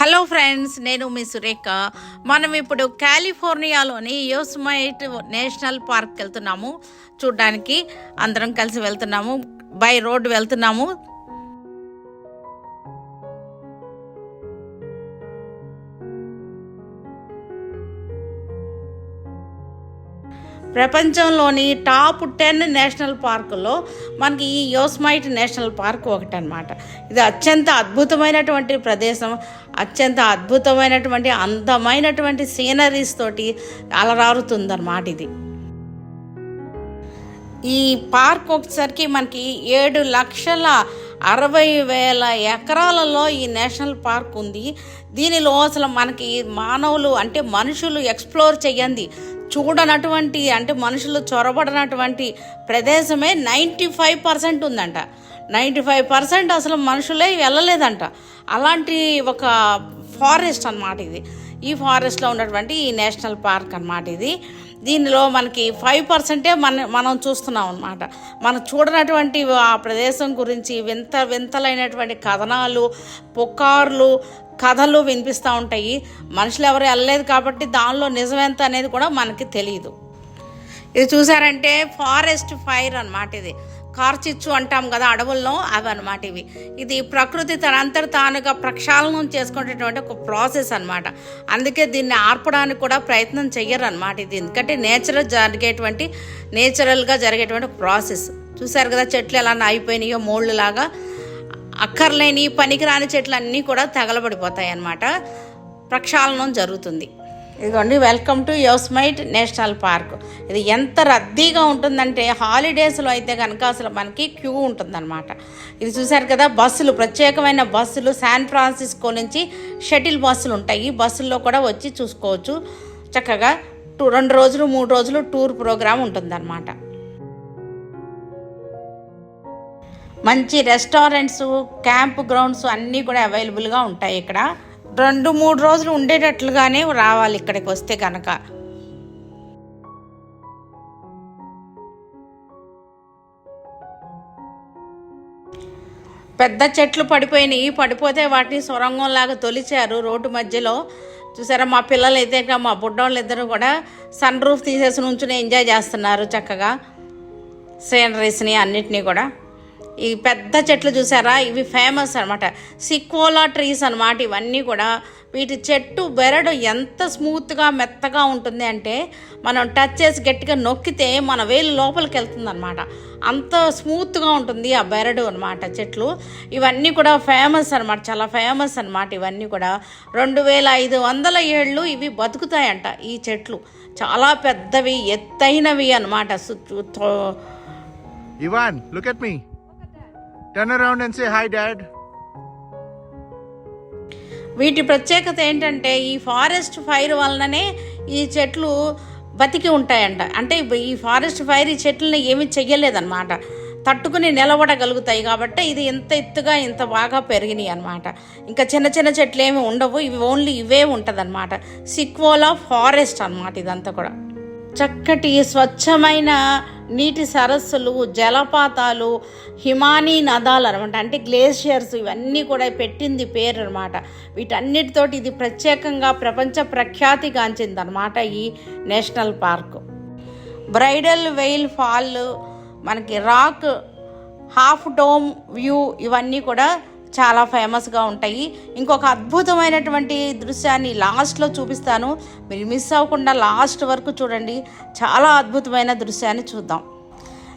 Hello friends నేను మీ సురేఖ. మనం ఇప్పుడు కాలిఫోర్నియాలోని యోస్మైట్ నేషనల్ పార్క్ వెళ్తున్నాము. చూడ్డానికి అందరం కలిసి వెళ్తున్నాము. బై రోడ్ వెళ్తున్నాము. ప్రపంచంలోని టాప్ టెన్ నేషనల్ పార్కుల్లో మనకి ఈ యోస్మైట్ నేషనల్ పార్క్ ఒకటి అనమాట ఇది అత్యంత అద్భుతమైనటువంటి ప్రదేశం అత్యంత అద్భుతమైనటువంటి అందమైనటువంటి సీనరీస్ తోటి అలరారుతుందన్నమాట ఇది. ఈ పార్క్ ఒకసారికి మనకి ఏడు లక్షల అరవై వేల ఎకరాలలో ఈ నేషనల్ పార్క్ ఉంది. దీనిలో అసలు మనకి మానవులు అంటే మనుషులు ఎక్స్ప్లోర్ చేయండి చూడనటువంటి అంటే మనుషులు చొరబడనటువంటి ప్రదేశమే నైంటీ ఫైవ్ పర్సెంట్ ఉందంట. నైంటీ ఫైవ్ పర్సెంట్ అసలు మనుషులే వెళ్ళలేదంట. అలాంటి ఒక ఫారెస్ట్ అన్నమాట ఇది. ఈ ఫారెస్ట్లో ఉన్నటువంటి ఈ నేషనల్ పార్క్ అన్నమాట ఇది. దీనిలో మనకి ఫైవ్ పర్సెంటే మన మనం చూస్తున్నాం అనమాట మనం చూడనటువంటి ఆ ప్రదేశం గురించి వింత వింతలైనటువంటి కథనాలు పుకార్లు కథలు వినిపిస్తూ ఉంటాయి. మనుషులు ఎవరు వెళ్ళలేదు కాబట్టి దానిలో నిజమెంత అనేది కూడా మనకి తెలియదు ఇది చూసారంటే ఫారెస్ట్ ఫైర్ అనమాట ఇది. కార్చిచ్చు అంటాం కదా అడవుల్లో అవి అనమాట ఇవి. ఇది ప్రకృతి తనంతట తానుగా ప్రక్షాళనం చేసుకునేటువంటి ఒక ప్రాసెస్ అనమాట అందుకే దీన్ని ఆర్పడానికి కూడా ప్రయత్నం చెయ్యరు అనమాట ఇది. ఎందుకంటే నేచురల్ జరిగేటువంటి నేచురల్గా జరిగేటువంటి ప్రాసెస్. చూసారు కదా చెట్లు ఎలా అయిపోయినాయో మోళ్ళు లాగా అక్కర్లేని పనికిరాని చెట్లు అన్నీ కూడా తగలబడిపోతాయి అన్నమాట ప్రక్షాళనం జరుగుతుంది. ఇదిగోండి welcome to Yosemite national park ఇది ఎంత రద్దీగా ఉంటుందంటే హాలిడేస్లో అయితే కనుక అసలు మనకి క్యూ ఉంటుందన్నమాట. ఇది చూశారు కదా బస్సులు ప్రత్యేకమైన బస్సులు శాన్ ఫ్రాన్సిస్కో నుంచి షటిల్ బస్సులు ఉంటాయి. ఈ బస్సుల్లో కూడా వచ్చి చూసుకోవచ్చు. చక్కగా టూ రెండు రోజులు మూడు రోజులు టూర్ ప్రోగ్రాం ఉంటుందన్నమాట. మంచి రెస్టారెంట్స్ క్యాంప్ గ్రౌండ్స్ అన్నీ కూడా అవైలబుల్గా ఉంటాయి ఇక్కడ. రెండు మూడు రోజులు ఉండేటట్లుగానే రావాలి ఇక్కడికి వస్తే కనుక పెద్ద చెట్లు పడిపోయినాయి పడిపోతే వాటిని సొరంగంలాగా తొలిచారు రోడ్డు మధ్యలో. చూసారా మా పిల్లలు అయితే ఇక మా బుడ్డోళ్ళు ఇద్దరు కూడా సన్ రూఫ్ తీసేసి నుంచుని ఎంజాయ్ చేస్తున్నారు చక్కగా. సీనరీస్ని అన్నిటినీ కూడా. ఈ పెద్ద చెట్లు చూసారా? ఇవి ఫేమస్ అనమాట సిక్వోలా ట్రీస్ అనమాట ఇవన్నీ కూడా. వీటి చెట్టు బెరడు ఎంత స్మూత్గా మెత్తగా ఉంటుంది అంటే మనం టచ్ చేసి గట్టిగా నొక్కితే మన వేలు లోపలికి వెళ్తుంది అనమాట అంత స్మూత్గా ఉంటుంది ఆ బెరడు అనమాట చెట్లు. ఇవన్నీ కూడా ఫేమస్ అనమాట చాలా ఫేమస్ అనమాట ఇవన్నీ కూడా. రెండు వేల ఐదు వందల ఏళ్ళు ఇవి బతుకుతాయంట ఈ చెట్లు. చాలా పెద్దవి ఎత్తైనవి అనమాట Evan look at me turn around and say hi, dad వీటి ప్రత్యేకత ఏంటంటే ఈ ఫారెస్ట్ ఫైర్ వలననే ఈ చెట్లు బతికి ఉంటాయంట. అంటే ఈ ఫారెస్ట్ ఫైర్ ఈ చెట్లని ఏమీ చెయ్యలేదన్నమాట. తట్టుకుని నిలబడగలుగుతాయి కాబట్టి ఇది ఇంత ఎత్తుగా ఇంత బాగా పెరిగినాయి అనమాట ఇంకా చిన్న చిన్న చెట్లు ఏమి ఉండవు. ఇవి ఓన్లీ ఇవే ఉంటుందన్నమాట. సిక్వోలా ఫారెస్ట్ అన్నమాట ఇదంతా కూడా. చక్కటి స్వచ్ఛమైన నీటి సరస్సులు జలపాతాలు హిమానీ నదాలు అనమాట అంటే గ్లేషియర్స్ ఇవన్నీ కూడా పెట్టింది పేరు అనమాట వీటన్నిటితోటి ఇది ప్రత్యేకంగా ప్రపంచ ప్రఖ్యాతిగాంచింది అనమాట ఈ national park. Bridal veil fall మనకి రాక్ హాఫ్ డోమ్ వ్యూ ఇవన్నీ కూడా చాలా ఫేమస్గా ఉంటాయి. ఇంకొక అద్భుతమైనటువంటి దృశ్యాన్ని లాస్ట్లో చూపిస్తాను. మీరు మిస్ అవ్వకుండా లాస్ట్ వరకు చూడండి. చాలా అద్భుతమైన దృశ్యాన్ని చూద్దాం.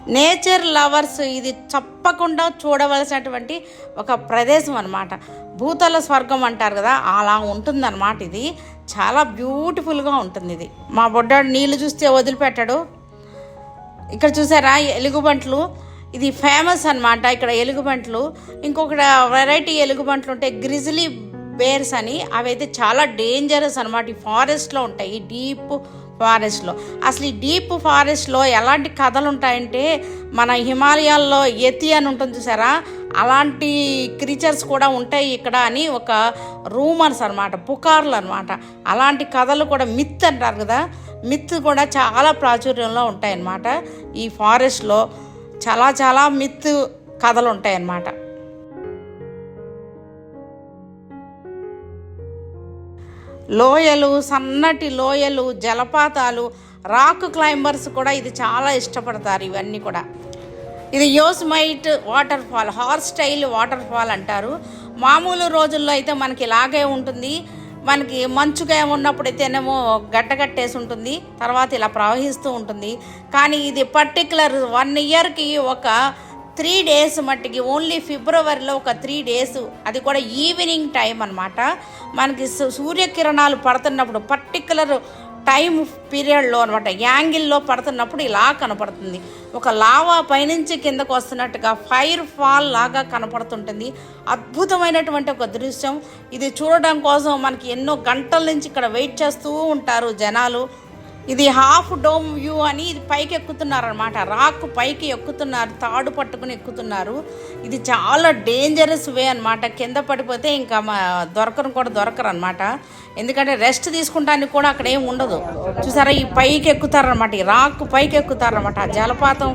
నేచర్ లవర్స్ ఇది తప్పకుండా చూడవలసినటువంటి ఒక ప్రదేశం అనమాట భూతల స్వర్గం అంటారు కదా అలా ఉంటుందన్నమాట ఇది. చాలా బ్యూటిఫుల్గా ఉంటుంది ఇది. మా బొడ్డాడు నీళ్ళు చూస్తే వదిలిపెట్టాడు. ఇక్కడ చూసారా ఎలుగుబంట్లు? ఇది ఫేమస్ అనమాట ఇక్కడ ఎలుగుబంట్లు ఇంకొకటి వెరైటీ ఎలుగుబంట్లు ఉంటాయి గ్రిజిలీ బేర్స్ అని అవి అయితే చాలా డేంజరస్ అనమాట ఈ ఫారెస్ట్లో ఉంటాయి డీప్ ఫారెస్ట్లో అసలు ఈ డీప్ ఫారెస్ట్లో ఎలాంటి కథలు ఉంటాయంటే మన హిమాలయాల్లో ఎతి అని ఉంటుంది చూసారా? అలాంటి క్రీచర్స్ కూడా ఉంటాయి ఇక్కడ అని ఒక రూమర్స్ అనమాట పుకార్లు అనమాట అలాంటి కథలు కూడా మిత్ అంటారు కదా? మిత్ కూడా చాలా ప్రాచుర్యంలో ఉంటాయన్నమాట ఈ ఫారెస్ట్లో చాలా చాలా మిత్ కథలు ఉంటాయన్నమాట లోయలు సన్నటి లోయలు జలపాతాలు రాక్ క్లైంబర్స్ కూడా ఇది చాలా ఇష్టపడతారు ఇవన్నీ కూడా. ఇది Yosemite waterfall horse style waterfall అంటారు. మామూలు రోజుల్లో అయితే మనకి ఇలాగే ఉంటుంది. మనకి మంచుగా ఉన్నప్పుడైతేనేమో గడ్డగట్టేసి ఉంటుంది తర్వాత ఇలా ప్రవహిస్తూ ఉంటుంది. కానీ ఇది పర్టికులర్ వన్ ఇయర్కి ఒక త్రీ డేస్ మట్టికి ఓన్లీ ఫిబ్రవరిలో ఒక త్రీ డేస్ అది కూడా ఈవినింగ్ టైం అనమాట మనకి సూర్యకిరణాలు పడుతున్నప్పుడు పర్టికులర్ టైం పీరియడ్లో అనమాట యాంగిల్లో పడుతున్నప్పుడు ఇలా కనపడుతుంది. ఒక లావా పైనుంచి కిందకు వస్తున్నట్టుగా ఫైర్ ఫాల్ లాగా కనపడుతుంటుంది. అద్భుతమైనటువంటి ఒక దృశ్యం. ఇది చూడడం కోసం మనకి ఎన్నో గంటల నుంచి ఇక్కడ వెయిట్ చేస్తూ ఉంటారు జనాలు. ఇది హాఫ్ డోమ్ వ్యూ అని ఇది పైకి ఎక్కుతున్నారు అనమాట రాక్ పైకి ఎక్కుతున్నారు తాడు పట్టుకుని ఎక్కుతున్నారు. ఇది చాలా డేంజరస్ వే అనమాట కింద పడిపోతే ఇంకా మా దొరకరు కూడా దొరకరు అనమాట ఎందుకంటే రెస్ట్ తీసుకుంటానికి కూడా అక్కడ ఏం ఉండదు. చూసారా? ఈ పైకి ఎక్కుతారనమాట ఈ రాక్ పైకి ఎక్కుతారనమాట ఆ జలపాతం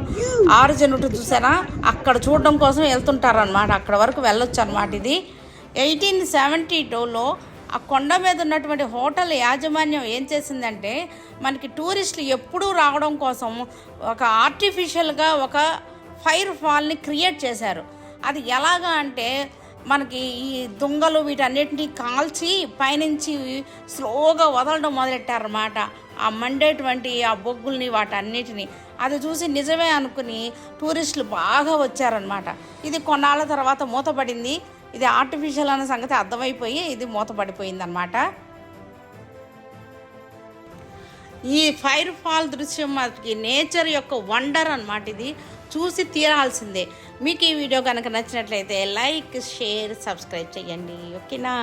ఆరుజనుటు చూసారా? అక్కడ చూడడం కోసం వెళ్తుంటారనమాట అక్కడ వరకు వెళ్ళొచ్చు అనమాట ఇది. ఎయిటీన్ సెవెంటీ టూలో ఆ కొండ మీద ఉన్నటువంటి హోటల్ యాజమాన్యం ఏం చేసిందంటే మనకి టూరిస్టులు ఎప్పుడూ రావడం కోసం ఒక ఆర్టిఫిషియల్గా ఒక ఫైర్ ఫాల్ని క్రియేట్ చేశారు. అది ఎలాగా అంటే మనకి ఈ దుంగలు వీటన్నిటిని కాల్చి పైనుంచి స్లోగా వదలడం మొదలెట్టారన్నమాట. ఆ మండేటువంటి ఆ బొగ్గుల్ని వాటన్నిటిని. అది చూసి నిజమే అనుకుని టూరిస్టులు బాగా వచ్చారనమాట ఇది కొన్నాళ్ళ తర్వాత మూతపడింది. ఇది ఆర్టిఫిషియల్ అనే సంగతి అర్థమైపోయి ఇది మూతపడిపోయిందనమాట ఈ ఫైర్ ఫాల్ దృశ్యం మనకి నేచర్ యొక్క వండర్ అనమాట ఇది. చూసి తీరాల్సిందే. మీకు ఈ వీడియో కనుక నచ్చినట్లయితే లైక్ షేర్ సబ్స్క్రైబ్ చేయండి. ఓకేనా?